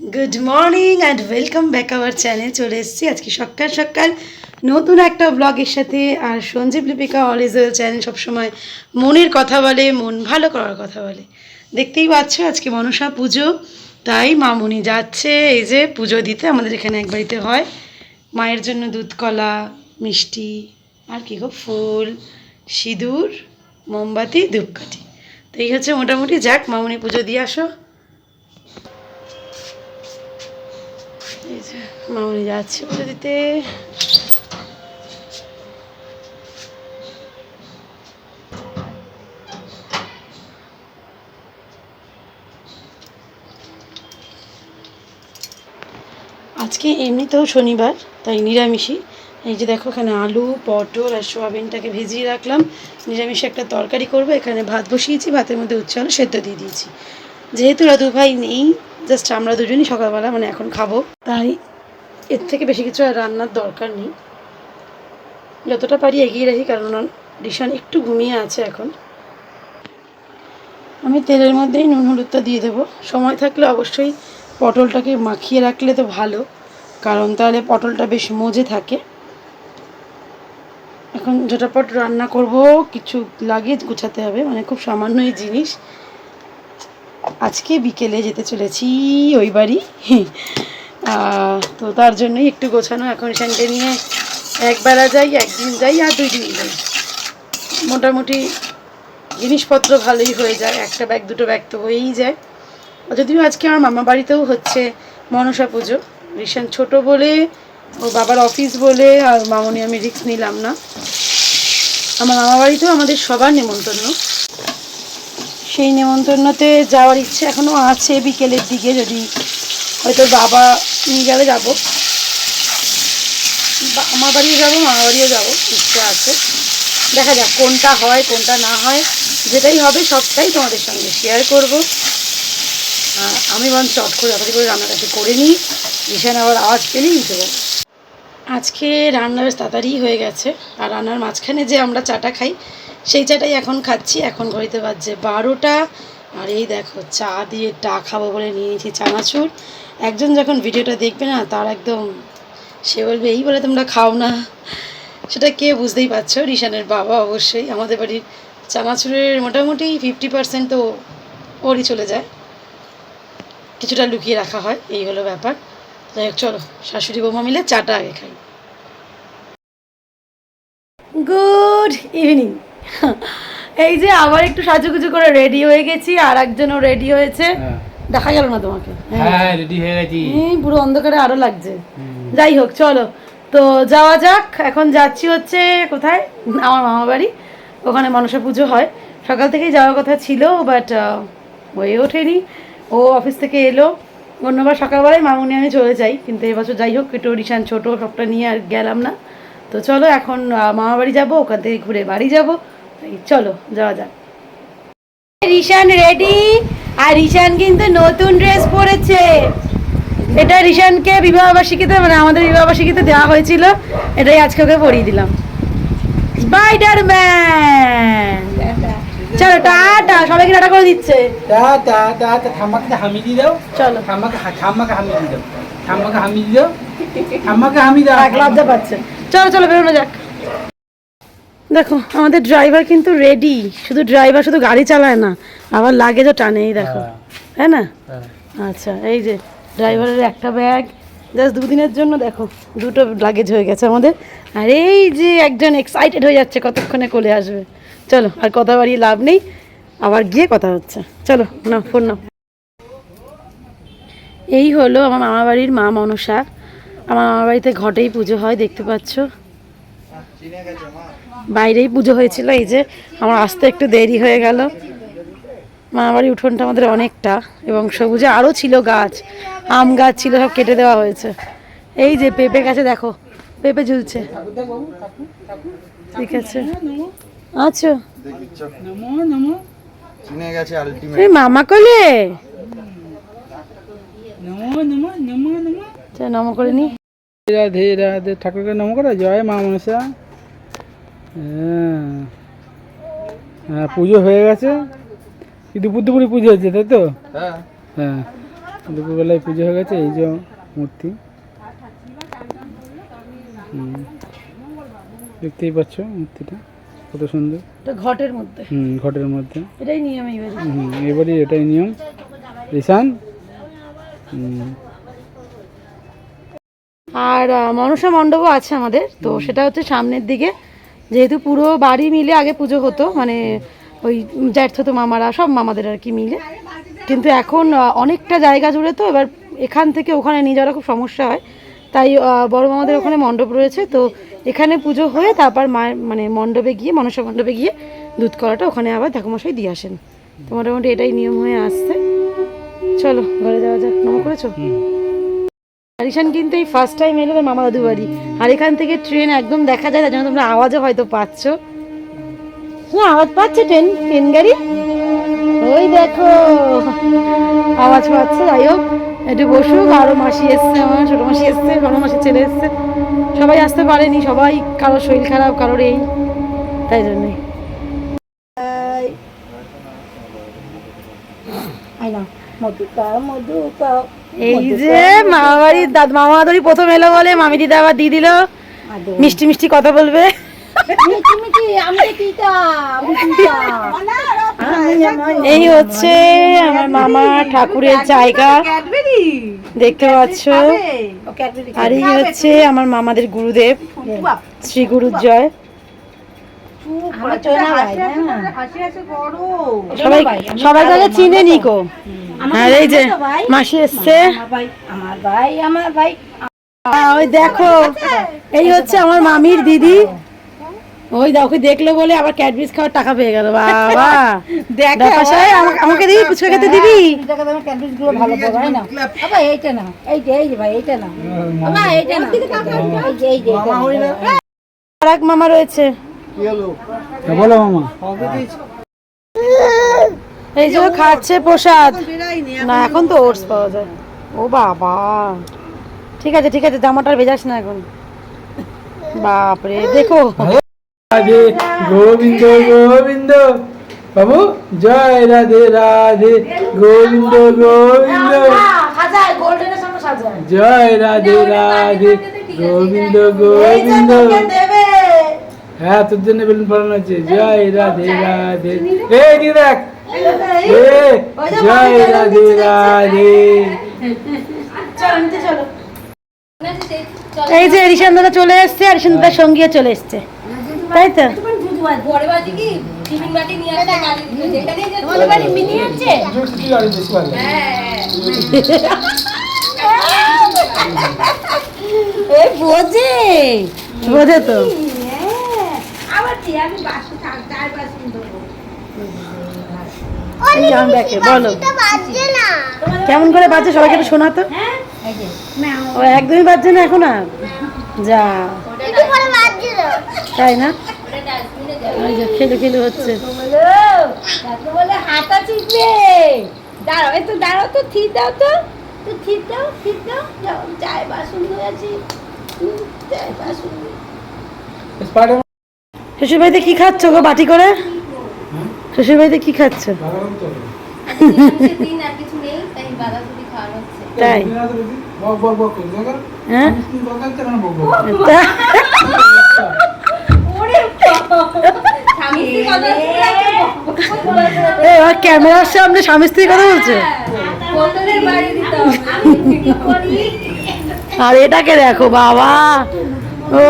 Good morning and welcome back our channel চলে এসেছি আজকে সকাল সকাল নতুন একটা ব্লগের সাথে। আর সঞ্জীব লিপিকা অলিজ চ্যানেল সবসময় মনের কথা বলে, মন ভালো করার কথা বলে। দেখতেই পাচ্ছ আজকে মনসা পুজো, তাই মামুনি যাচ্ছে। এই যে পুজো দিতে আমাদের এখানে এক বাড়িতে হয়। মায়ের জন্য দুধ কলা, মিষ্টি, আর কি গো, ফুল, সিঁদুর, মোমবাতি, ধূপকাঠি। তো এই হচ্ছে মোটামুটি, যাক, মামুনি পুজো দিয়ে আসো এই যে মামনি যাচ্ছে পুজো দিতে। আজকে এমনিতেও শনিবার, তাই নিরামিষই। এই যে দেখো এখানে আলু, পটল আর সোয়াবিনটাকে ভিজিয়ে রাখলাম। নিরামিষে একটা তরকারি করব, এখানে ভাত বসিয়েছি, ভাতের মধ্যে উচ্ছে, আলু সেদ্ধ দিয়ে দিয়েছি। যেহেতু রাধু ভাই নেই, জাস্ট আমরা দুজনই সকালবেলা মানে এখন খাব, তাই এর থেকে বেশি কিছু আর রান্নার দরকার নেই। যতটা পারি এগিয়ে রাখি, কারণ রিশান একটু ঘুমিয়ে আছে এখন। আমি তেলের মধ্যেই নুন, হলুদটা দিয়ে দেবো। সময় থাকলে অবশ্যই পটলটাকে মাখিয়ে রাখলে তো ভালো, কারণ তাহলে পটলটা বেশ মজে থাকে। এখন ঝটাপট রান্না করব। কিছু লাগেজ গুছাতে হবে মানে খুব সামান্যই জিনিস। আজকে বিকেলে যেতে চলেছি, ওই বাড়ি। তো তার জন্যই একটু গোছানো এখন সেন্টে নিয়ে একবেলা যাই, একদিন যাই আর দুই দিন যাই। মোটামুটি জিনিসপত্র ভালোই হয়ে যায়, একটা ব্যাগ দুটো ব্যাগ তো হয়েই যায়। যদিও আজকে আমার মামা বাড়িতেও হচ্ছে মনসা পুজো। রিশান ছোট বলে, ও বাবার অফিস বলে, আর মামনি আমি রিস্ক নিলাম না। আমার মামা বাড়িতেও আমাদের সবার নেমন্তন্ন। সেই নেমন্তন্নতে যাওয়ার ইচ্ছে এখনও আছে বিকেলের দিকে, যদি হয়তো বাবা নিয়ে গেলে যাব। আমার বাড়িও যাব মামা বাড়িও যাব, ইচ্ছে আছে। দেখা যাক কোনটা হয়, কোনটা না হয়। যেটাই হবে সবটাই তোমাদের সঙ্গে শেয়ার করব। আমি বরং চট করে তাড়াতাড়ি করে রান্নাটা একটু করে নিই। ভীষণ আবার আওয়াজ পেলেই উঠে আজকে রান্না বেশ তাড়াতাড়ি হয়ে গেছে। আর রান্নার মাঝখানে যে আমরা চাটা খাই, সেই চাটাই এখন খাচ্ছি। এখন ঘড়িতে বাজছে বারোটা। আর এই দেখো চা দিয়ে টা খাব বলে নিয়ে নিয়েছি চানাচুর। একজন যখন ভিডিওটা দেখবে না তার একদম সে বলবে এই বলে তোমরা খাও না। সেটা কে বুঝতেই পারছ? রিশানের বাবা অবশ্যই। আমাদের বাড়ির চানাচুরের মোটামুটি ফিফটি পার্সেন্ট তো ওরই চলে যায়। কিছুটা লুকিয়ে রাখা হয় এই হলো ব্যাপার। যাই হোক চলো শাশুড়ি বৌমা মিলে চাটা আগে খাই। গুড ইভিনিং এই যে আবার একটু সাজুগুজু করে রেডি হয়ে গেছি আর একজনও রেডি হয়েছে। দেখা গেল না তোমাকে? হ্যাঁ। রেডি হয়ে গেছি। এই পুরো অন্ধকারে আরও লাগছে। যাই হোক চলো। তো যাওয়া যাক এখন যাচ্ছি হচ্ছে কোথায়? আমার মামা বাড়ি। ওখানে মনসা পুজো হয়। সকাল থেকেই যাওয়ার কথা ছিল বাট হয়ে ওঠেনি। ও অফিস থেকে এলো। অন্যবার সকালবেলায় মামুনি আমি চলে যাই কিন্তু এবছর যাই হোক একটু রিশান ছোটো সবটা নিয়ে আর গেলাম না। তো চলো এখন মামা বাড়ি যাব ওখান থেকে ঘুরে বাড়ি যাব। চলো যাওয়া যাক। রিশান রেডি আর রিশান কিন্তু নতুন ড্রেস পরেছে। এটা রিশানকে বিবাহবার্ষিকীতে মানে আমাদের বিবাহবার্ষিকীতে দেওয়া হয়েছিল। এটাই আজকে ওকে পরিয়ে দিলাম। স্পাইডারম্যান চলো টাটা। সবাইকে টাটা করে দিচ্ছে। তা তা ঠাম্মাকে হামি দিয়ে দাও। চলো। ঠাম্মাকে ঠাম্মাকে হামি দিয়ে দাও। ঠাম্মাকে হামি দিয়ে দাও। ঠাম্মাকে হামি দাও। লজ্জা পাচ্ছে। চলো চলো বেরোনো যাক। দেখো আমাদের ড্রাইভার কিন্তু রেডি শুধু ড্রাইভার শুধু গাড়ি চালায় না আবার লাগেজও টানে এই দেখো। হ্যাঁ। তাই না? হ্যাঁ। আচ্ছা এই যে ড্রাইভারের একটা ব্যাগ জাস্ট দুদিনের জন্য দেখো দুটো লাগেজ হয়ে গেছে আমাদের। আর এই যে একজন এক্সাইটেড হয়ে যাচ্ছে কতক্ষণে কোলে আসবে। চলো আর কথা বাড়িয়ে লাভ নেই আবার গিয়ে কথা হচ্ছে। চলো না ফোন নাও। এই হলো আমার মামা বাড়ির মা মনসা। আমার মামা বাড়িতে ঘটেই পুজো হয় দেখতে পাচ্ছ? বাইরেই পুজো হয়েছিল, এই যে আমার আসতে একটু দেরি হয়ে গেল। মামা বাড়ির উঠোনটা আমাদের অনেকটা এবং সবুজে আরও ছিল গাছ, আম গাছ ছিল, সব কেটে দেওয়া হয়েছে। এই যে পেঁপে গাছে দেখো, পেঁপে ঝুলছে। ঠিক আছে। আলটিমেট এই মামা কোলে? নমো করে নি। ঠাকুরকে নমো করে, জয় মা মনসা। হ্যাঁ। হ্যাঁ পুজো হয়ে গেছে। দুপুর দুপুরে পুজো হয়েছে তাই তো? হ্যাঁ। হ্যাঁ। দুপুরবেলায় পুজো হয়ে গেছে এই যে মূর্তি। দেখতেই পাচ্ছ মূর্তিটা কত সুন্দর। এটা ঘটের মধ্যে। হুম ঘটের মধ্যে। এটাই নিয়ম এইবারে হুম এবারই এটাই নিয়ম। ঈশান? আর মনসা মণ্ডপও আছে আমাদের তো সেটা হচ্ছে সামনের দিকে। যেহেতু পুরো বাড়ি মিলে আগে পুজো হতো মানে ওই জ্যাঠতো মামারা সব মামাদের আর কি মিলে। কিন্তু এখন অনেকটা জায়গা জুড়ে তো এবার এখান থেকে ওখানে নিয়ে যাওয়ার খুব সমস্যা হয়। তাই বড় মামাদের ওখানে মণ্ডপ রয়েছে, তো এখানে পুজো হয়ে তারপর মায়ের মানে মণ্ডপে গিয়ে, মনসা মণ্ডপে গিয়ে দুধ করাটা ওখানে আবার ঠাকুমশাই দিয়ে আসেন। তো মোটামুটি এটাই নিয়ম হয়ে আসছে। চলো, ঘরে যাওয়া যাক। নম করেছ? হারিশান কিন্তু এই ফার্স্ট টাইম এলো মামা দাদু বাড়ি। আর এখান থেকে ট্রেন একদম দেখা যায় তার জন্য তোমরা আওয়াজও হয়তো পাচ্ছ। হ্যাঁ আওয়াজ পাচ্ছে ট্রেন ট্রেন গাড়ি? ওই দেখো, আওয়াজ পাচ্ছে, যাই হোক, একটু বসুক, আরও মাসি এসছে আমার, ছোট মাসি এসছে, বড় মাসি ছেলে এসছে। সবাই আসতে পারেনি, সবাই কারোর শরীর খারাপ, কারোর এই, তাই জন্যই এই যে মামা বাড়ির দাদ মামা দাদি প্রথম এলো বলে মামি দিদা আবার দিয়ে দিল। মিষ্টি মিষ্টি কথা বলবে। এই হচ্ছে আমার মামা ঠাকুরের জায়গা। দেখতে পাচ্ছ? আর এই হচ্ছে আমার মামাদের গুরুদেব শ্রী গুরুর জয়। সবাই চিনে নিকো। আর এই যে মাসি এসছে। আমার ভাই আমার ভাই। ওই দেখো এই হচ্ছে আমার মামির দিদি। ওই দা ওকে দেখল বলে আবার ক্যাডবিস খাওয়ার টাকা পেয়ে গেল। বাবা। সাহেব, আমাকে- দিবি? ফুচকা খেতে দিবি? টাকা গুলো ভালো পাবো না? বাবা এইটা না এই এই যে ভাই এইটা না বাবা এইটা না এই যে এই যে আর এক মামা রয়েছে। বলো মামা। এই যে খাচ্ছে প্রসাদ। না এখন তো ওটস পাওয়া যায়। ও বাবা। ঠিক আছে ঠিক আছে জামাটা আর ভেজাস না এখন। বাপরে দেখো। গোবিন্দ গোবিন্দ। বাবু জয় রাধে রাধে গোবিন্দ গোবিন্দ। জয় রাধে রাধে গোবিন্দ গোবিন্দ। হ্যাঁ তোর জন্য বেলুন ফলানো আছে জয় রাধে রাধে। এই কি দেখ। এ, জয় রাধে রাধে। এই যে রিশান দাদা চলে এসছে আর রিশান দাদার সঙ্গীও চলে এসছে। তাই তো? বোঝে বোঝে তো এই যে আমি দেখে বলো কেমন করে বাজছে সবাইকে একটু শোনা তো ও একদমই বাজছে না এখন আর? যা। তাই না? খেলু খেলু হচ্ছে। বলে হাতা চিপবে দাঁড়াও এই তো দাঁড়াও তো থির দাও তো। তো থির দাও থির দাও। চায় বাসন ধুয়েছি চায় বাসন শ্বশুর বাড়িতে কি খাচ্ছ গো বাটি করে? শ্বশুর বাড়িতে কি খাচ্ছ? তাই। হ্যাঁ? ক্যামেরার সামনে স্বামী স্ত্রীর কথা বলছে? আর এটাকে দেখো বাবা। ও।